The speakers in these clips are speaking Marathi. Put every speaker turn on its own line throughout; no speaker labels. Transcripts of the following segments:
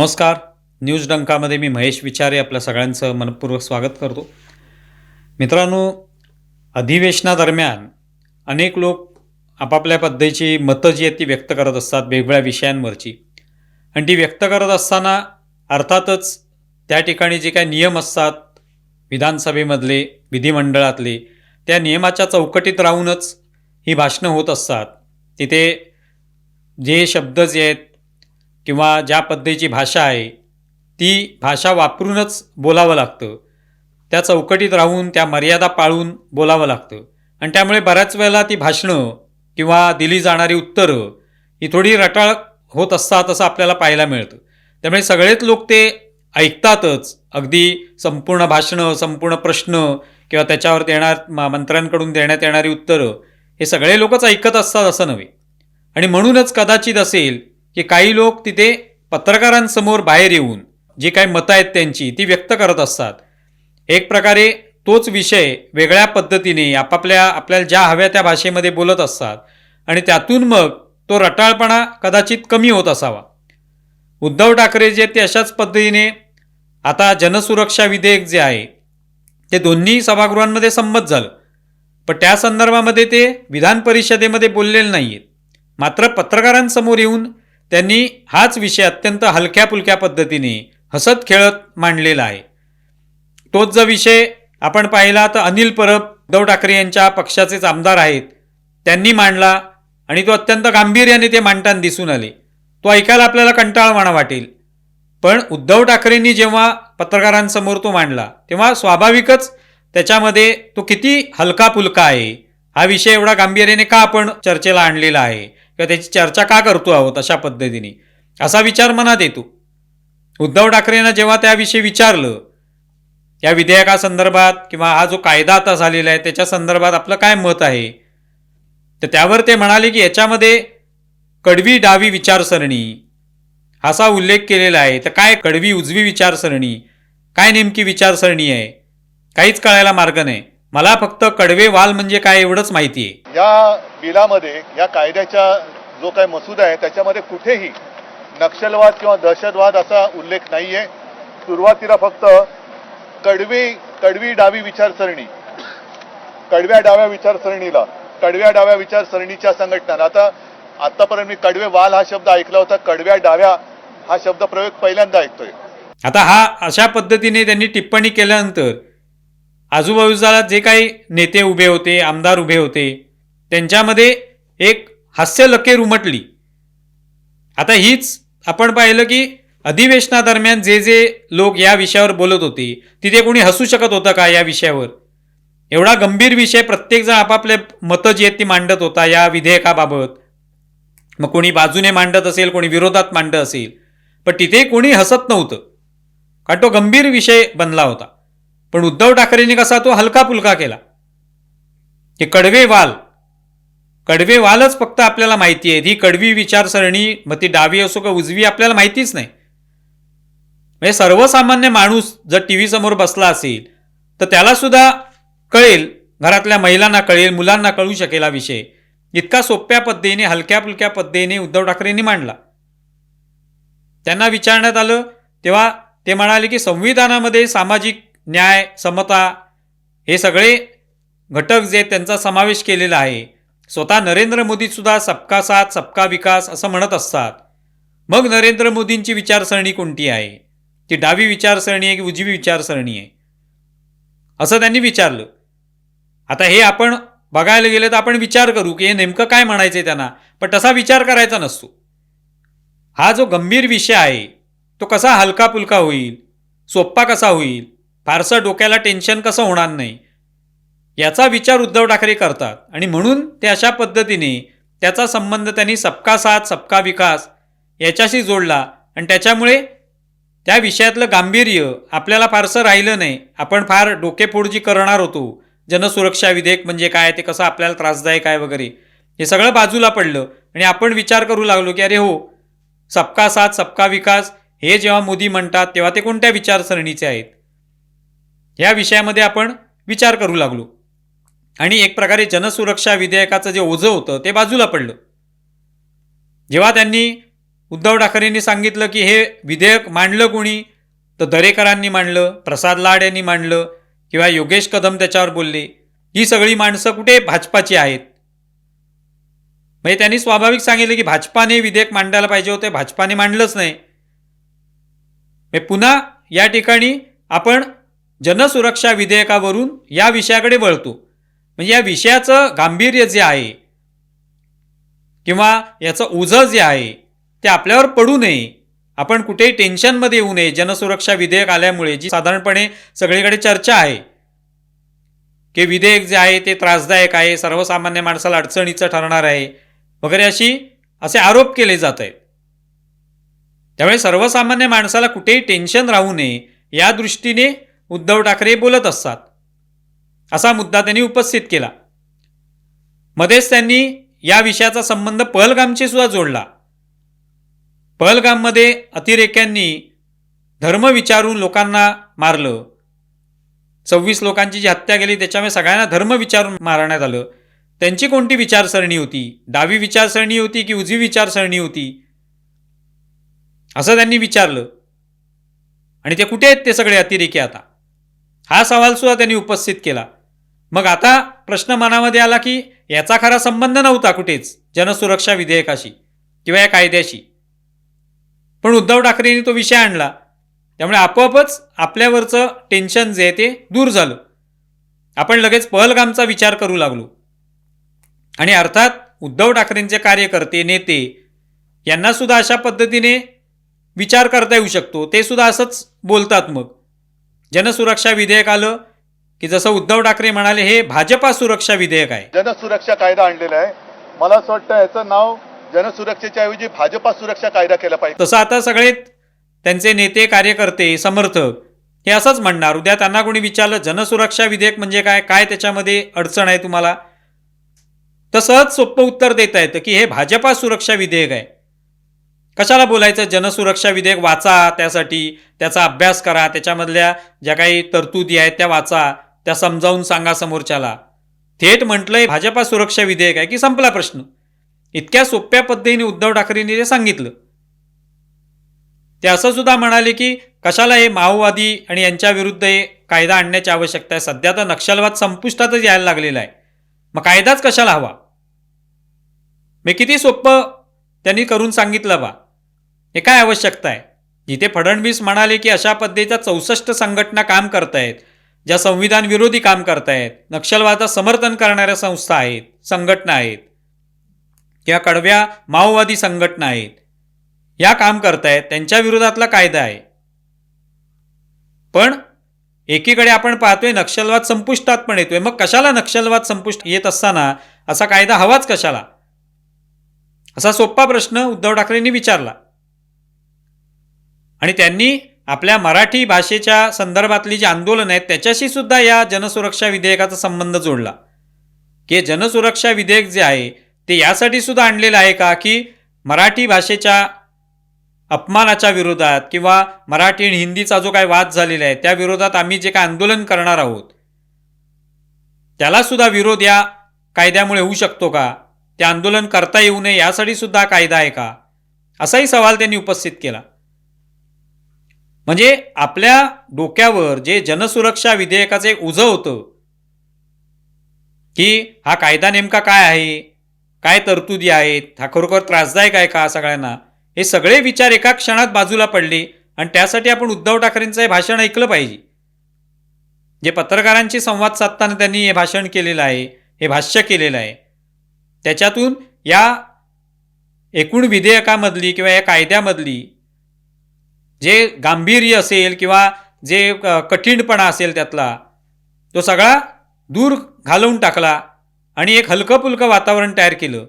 नमस्कार. न्यूज डंकामध्ये मी महेश विचारे आपल्या सगळ्यांचं मनपूर्वक स्वागत करतो. मित्रांनो अधिवेशनादरम्यान अनेक लोक आपापल्या पद्धतीची मतं जी आहेत ती व्यक्त करत असतात वेगवेगळ्या विषयांवरची. आणि ती व्यक्त करत असताना अर्थातच त्या ठिकाणी जे काही नियम असतात विधानसभेमधले विधिमंडळातले त्या नियमाच्या चौकटीत राहूनच ही भाषणं होत असतात. तिथे जे शब्द जे आहेत किंवा ज्या पद्धतीची भाषा आहे ती भाषा वापरूनच बोलावं लागतं. त्या चौकटीत राहून त्या मर्यादा पाळून बोलावं लागतं. आणि त्यामुळे बऱ्याच वेळेला ती भाषणं किंवा दिली जाणारी उत्तरं ही थोडी रटाळ होत असतात असं आपल्याला पाहायला मिळतं. त्यामुळे सगळेच लोक ते ऐकतातच. अगदी संपूर्ण भाषणं संपूर्ण प्रश्न किंवा त्याच्यावर देणार मंत्र्यांकडून देण्यात येणारी उत्तरं हे सगळे लोकच ऐकत असतात असं नव्हे. आणि म्हणूनच कदाचित असेल की काही लोक तिथे पत्रकारांसमोर बाहेर येऊन जी काही मतं आहेत त्यांची ती व्यक्त करत असतात. एक प्रकारे तोच विषय वेगळ्या पद्धतीने आपापल्या आपल्याला ज्या हव्या त्या भाषेमध्ये बोलत असतात आणि त्यातून मग तो रटाळपणा कदाचित कमी होत असावा. उद्धव ठाकरे जे आहेत ते अशाच पद्धतीने आता जनसुरक्षा विधेयक जे आहे ते दोन्ही सभागृहांमध्ये संमत झालं. पण त्या संदर्भामध्ये ते विधान परिषदेमध्ये बोललेले नाही आहेत मात्र पत्रकारांसमोर येऊन त्यांनी हाच विषय अत्यंत हलक्या फुलक्या पद्धतीने हसत खेळत मांडलेला आहे. तोच जर विषय आपण पाहिला तर अनिल परब उद्धव ठाकरे यांच्या पक्षाचेच आमदार आहेत. त्यांनी मांडला आणि तो अत्यंत गांभीर्याने ते मांडताना दिसून आले. तो ऐकायला आपल्याला कंटाळवाणा वाटेल. पण उद्धव ठाकरेंनी जेव्हा पत्रकारांसमोर तो मांडला तेव्हा स्वाभाविकच त्याच्यामध्ये तो किती हलका फुलका आहे. हा विषय एवढा गांभीर्याने का आपण चर्चेला आणलेला आहे? किंवा त्याची चर्चा का करतो आहोत अशा पद्धतीने? असा विचार मनात येतो. उद्धव ठाकरेंना जेव्हा त्याविषयी विचारलं या विधेयकासंदर्भात किंवा हा जो कायदा आता झालेला आहे त्याच्या संदर्भात आपलं काय मत आहे? तर त्यावर ते म्हणाले की याच्यामध्ये कडवी डावी विचारसरणी असा उल्लेख केलेला आहे. तर काय कडवी उजवी विचारसरणी? काय नेमकी विचारसरणी आहे? काहीच कळायला मार्ग नाही. मला फक्त कडवे वाल म्हणजे काय एवढंच माहिती आहे
या बिलामध्ये या कायद्याच्या जो काही मसुदा आहे त्याच्यामध्ये कुठेही नक्षलवाद किंवा दहशतवाद असा उल्लेख नाहीये. सुरुवातीला फक्त कडवी कडवी डावी विचारसरणी कडव्या डाव्या विचारसरणीला कडव्या डाव्या विचारसरणीच्या संघटना आता आतापर्यंत मी कडवे वाल हा शब्द ऐकला होता कडव्या डाव्या हा शब्द प्रयोग पहिल्यांदा ऐकतोय.
आता हा अशा पद्धतीने त्यांनी टिप्पणी केल्यानंतर आजूबाजूला जे काही नेते उभे होते आमदार उभे होते त्यांच्यामध्ये एक हास्य लकेर उमटली आता हीच आपण पाहिलं की अधिवेशनादरम्यान जे जे लोक या विषयावर बोलत होते तिथे कोणी हसू शकत होतं का या विषयावर? एवढा गंभीर विषय प्रत्येकजण आपापले मतं जी आहेत ती मांडत होता या विधेयकाबाबत. मग कोणी बाजूने मांडत असेल कोणी विरोधात मांडत असेल पण तिथे कोणी हसत नव्हतं. कारण तो गंभीर विषय बनला होता. पण उद्धव ठाकरेंनी कसा तो हलकापुलका केला? हे कडवे वाल कडवे वालच फक्त आपल्याला माहिती आहे ही कडवी विचारसरणी मग ती डावी असो का उजवी आपल्याला माहितीच नाही. म्हणजे सर्वसामान्य माणूस जर टी व्ही समोर बसला असेल तर त्यालासुद्धा कळेल घरातल्या महिलांना कळेल मुलांना कळू शकेल हा विषय. इतका सोप्या पद्धतीने हलक्या फुलक्या पद्धतीने उद्धव ठाकरेंनी मांडला. त्यांना विचारण्यात आलं तेव्हा ते म्हणाले की संविधानामध्ये सामाजिक न्याय समता हे सगळे घटक जे त्यांचा समावेश केलेला आहे. स्वतः नरेंद्र मोदीसुद्धा सबका साथ सबका विकास असं म्हणत असतात. मग नरेंद्र मोदींची विचारसरणी कोणती आहे? ती डावी विचारसरणी आहे की उजवी विचारसरणी आहे? असं त्यांनी विचारलं. आता हे आपण बघायला गेलं तर आपण विचार करू की हे नेमकं काय म्हणायचं आहे त्यांना पण तसा विचार करायचा नसतो. हा जो गंभीर विषय आहे तो कसा हलकापुलका होईल? सोप्पा कसा होईल? फारसं डोक्याला टेन्शन कसं होणार नाही? याचा विचार उद्धव ठाकरे करतात. आणि म्हणून ते अशा पद्धतीने त्याचा संबंध त्यांनी सबका साथ सबका विकास याच्याशी जोडला. आणि त्याच्यामुळे त्या विषयातलं गांभीर्य आपल्याला फारसं राहिलं नाही. आपण फार डोकेफोड जी करणार होतो. जनसुरक्षा विधेयक म्हणजे काय? ते कसं आपल्याला त्रासदायक आहे वगैरे. हे सगळं बाजूला पडलं. आणि आपण विचार करू लागलो की अरे हो सबका साथ सबका विकास हे जेव्हा मोदी म्हणतात तेव्हा ते कोणत्या विचारसरणीचे आहेत? या विषयामध्ये आपण विचार करू लागलो. आणि एक प्रकारे जनसुरक्षा विधेयकाचं जे ओझं होतं ते बाजूला पडलं. जेव्हा त्यांनी उद्धव ठाकरेंनी सांगितलं की हे विधेयक मांडलं कोणी तर दरेकरांनी मांडलं प्रसाद लाड यांनी मांडलं किंवा योगेश कदम त्याच्यावर बोलले. ही सगळी माणसं कुठे भाजपाची आहेत? म्हणजे त्यांनी स्वाभाविक सांगितलं की भाजपाने विधेयक मांडायला पाहिजे होते भाजपाने मांडलंच नाही. म्हणजे पुन्हा या ठिकाणी आपण जनसुरक्षा विधेयकावरून या विषयाकडे वळतो. म्हणजे या विषयाचं गांभीर्य जे आहे किंवा याचं ओझं जे आहे ते आपल्यावर पडू नये. आपण कुठेही टेन्शनमध्ये येऊ नये. जनसुरक्षा विधेयक आल्यामुळे जी साधारणपणे सगळीकडे चर्चा आहे की विधेयक जे आहे ते त्रासदायक आहे सर्वसामान्य माणसाला अडचणीचं ठरणार आहे वगैरे अशी असे आरोप केले जात आहेत. त्यामुळे सर्वसामान्य माणसाला कुठेही टेन्शन राहू नये या दृष्टीने उद्धव ठाकरे बोलत असतात. असा मुद्दा त्यांनी उपस्थित केला. मध्येच त्यांनी या विषयाचा संबंध पहलगामशी सुद्धा जोडला. पहलगाममध्ये अतिरेक्यांनी धर्म विचारून लोकांना मारलं. सव्वीस लोकांची जी हत्या केली त्याच्यामुळे सगळ्यांना धर्म विचारून मारण्यात आलं. त्यांची कोणती विचारसरणी होती? डावी विचारसरणी होती की उजवी विचारसरणी होती? असं त्यांनी विचारलं. आणि ते कुठे आहेत ते सगळे अतिरेकी आता? हा सवाल सुद्धा त्यांनी उपस्थित केला. मग आता प्रश्न मनामध्ये आला की याचा खरा संबंध नव्हता कुठेच जनसुरक्षा विधेयकाशी किंवा या कायद्याशी. पण उद्धव ठाकरेंनी तो विषय आणला. त्यामुळे आपोआपच आपल्यावरचं टेन्शन जे आहे ते दूर झालं. आपण लगेच पहलगामचा विचार करू लागलो. आणि अर्थात उद्धव ठाकरेंचे कार्यकर्ते नेते यांना सुद्धा अशा पद्धतीने विचार करता येऊ शकतो ते सुद्धा असंच बोलतात मग. जनसुरक्षा विधेयक आलं की जसं उद्धव ठाकरे म्हणाले हे भाजपा सुरक्षा विधेयक आहे.
जनसुरक्षा कायदा आणलेला आहे. मला असं वाटतं याचं नाव जनसुरक्षेच्या ऐवजी भाजपा सुरक्षा कायदा केला पाहिजे.
तसं आता सगळे त्यांचे नेते कार्यकर्ते समर्थक हे असंच म्हणणार. उद्या त्यांना कोणी विचारलं जनसुरक्षा विधेयक म्हणजे काय? काय त्याच्यामध्ये अडचण आहे तुम्हाला? तर सहज सोपं उत्तर देता येतं की हे भाजपा सुरक्षा विधेयक आहे. कशाला बोलायचं? जनसुरक्षा विधेयक वाचा त्यासाठी त्याचा अभ्यास करा त्याच्यामधल्या ज्या काही तरतुदी आहेत त्या वाचा त्या समजावून सांगा समोरच्याला. थेट म्हटलंय भाजपा सुरक्षा विधेयक आहे की संपला प्रश्न? इतक्या सोप्या पद्धतीने उद्धव ठाकरेंनी ते सांगितलं. ते असं सुद्धा म्हणाले की कशाला हे माओवादी आणि यांच्या विरुद्ध हे कायदा आणण्याची आवश्यकता आहे? सध्या तर नक्षलवाद संपुष्टातच यायला लागलेला आहे. मग कायदाच कशाला हवा? मी किती सोपं त्यांनी करून सांगितलं बा. हे काय आवश्यकता आहे? जिथे फडणवीस म्हणाले की अशा पद्धतीच्या चौसष्ट संघटना काम करतायत ज्या संविधान विरोधी काम करतायत नक्षलवादाचं समर्थन करणाऱ्या संस्था आहेत संघटना आहेत किंवा कडव्या माओवादी संघटना आहेत या काम करतायत त्यांच्या विरोधातला कायदा आहे. पण एकीकडे आपण पाहतोय नक्षलवाद संपुष्टात पण येतोय. मग कशाला नक्षलवाद संपुष्ट येत असताना असा कायदा हवाच कशाला? असा सोपा प्रश्न उद्धव ठाकरेंनी विचारला. आणि त्यांनी आपल्या मराठी भाषेच्या संदर्भातली जी आंदोलन आहेत त्याच्याशी सुद्धा या जनसुरक्षा विधेयकाचा संबंध जोडला. की जनसुरक्षा विधेयक जे आहे ते यासाठी सुद्धा आणलेलं आहे का? की मराठी भाषेच्या अपमानाच्या विरोधात किंवा मराठी आणि हिंदीचा जो काय वाद झालेला आहे त्या विरोधात आम्ही जे काय आंदोलन करणार आहोत त्याला सुद्धा विरोध या कायद्यामुळे होऊ शकतो का? ते आंदोलन करता येऊ नये यासाठी सुद्धा कायदा आहे का? असाही सवाल त्यांनी उपस्थित केला. म्हणजे आपल्या डोक्यावर जे जनसुरक्षा विधेयकाचं एक उजं होतं की हा कायदा नेमका काय आहे? काय तरतुदी आहेत? हा खरोखर त्रासदायक आहे का सगळ्यांना? हे सगळे विचार एका क्षणात बाजूला पडले आणि त्यासाठी आपण उद्धव ठाकरेंचं हे भाषण ऐकलं पाहिजे. जे पत्रकारांशी संवाद साधताना त्यांनी हे भाषण केलेलं आहे हे भाष्य केलेलं आहे. त्याच्यातून या एकूण विधेयकामधली किंवा या कायद्यामधली जे गांभीर्य असेल किंवा जे क- कठीणपणा असेल त्यातला तो सगळा दूर घालवून टाकला आणि एक हलकंफुलकं वातावरण तयार केलं.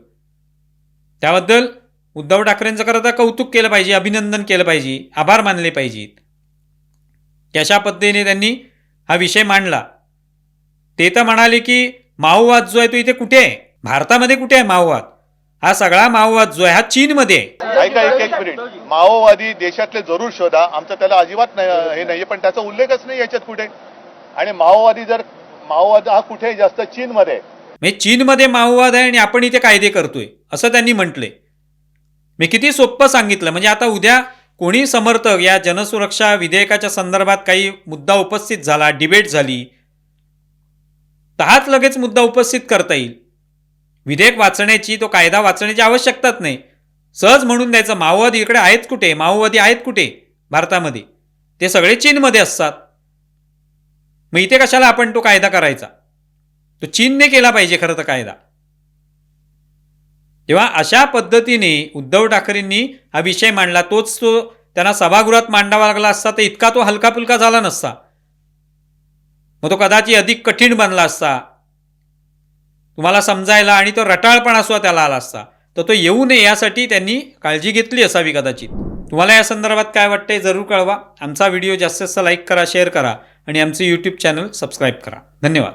त्याबद्दल उद्धव ठाकरेंचं खरं तर कौतुक केलं पाहिजे अभिनंदन केलं पाहिजे आभार मानले पाहिजेत. कशा पद्धतीने त्यांनी हा विषय मांडला? ते तर म्हणाले की माओवाद जो आहे तो इथे कुठे आहे? भारतामध्ये कुठे आहे माओवाद? हा सगळा माओवाद जो आहे हा चीनमध्ये आहे.
ऐका एक एक मिनिट. माओवादी देशातले जरूर शोधा. आमचं त्याला अजिबात नाही हे नाहीये पण त्याचा उल्लेखच नाही याच्यात कुठे. आणि माओवादी जर माओवाद हा कुठे जास्त चीनमध्ये.
म्हणजे चीनमध्ये माओवाद आहे आणि आपण इथे कायदे करतोय असं त्यांनी म्हटलंय. मी किती सोपं सांगितलं म्हणजे आता उद्या कोणी समर्थक या जनसुरक्षा विधेयकाच्या संदर्भात काही मुद्दा उपस्थित झाला डिबेट झाली तर हाच लगेच मुद्दा उपस्थित करता येईल. विधेयक वाचण्याची तो कायदा वाचण्याची आवश्यकताच नाही. सहज म्हणून द्यायचं माओवादी इकडे आहेत कुठे? माओवादी आहेत कुठे? भारतामध्ये. ते सगळे चीनमध्ये असतात. मग इथे कशाला आपण तो कायदा करायचा? तो चीनने केला पाहिजे खरं तर कायदा. तेव्हा अशा पद्धतीने उद्धव ठाकरेंनी हा विषय मांडला. तोच तो त्यांना सभागृहात मांडावा लागला असता तर इतका तो हलका फुलका झाला नसता. मग तो कदाचित अधिक कठीण बनला असता. तुम्हाला समजायला आणि तो रटाळपणा सुद्धा त्याला आला असता तर तो येऊ नये यासाठी त्यांनी काळजी घेतली असावी कदाचित. तुम्हाला या संदर्भात काय वाटतंय जरूर कळवा. आमचा व्हिडिओ जास्तीत जास्त लाईक करा शेअर करा आणि आमचं यूट्यूब चॅनल सबस्क्राईब करा. धन्यवाद.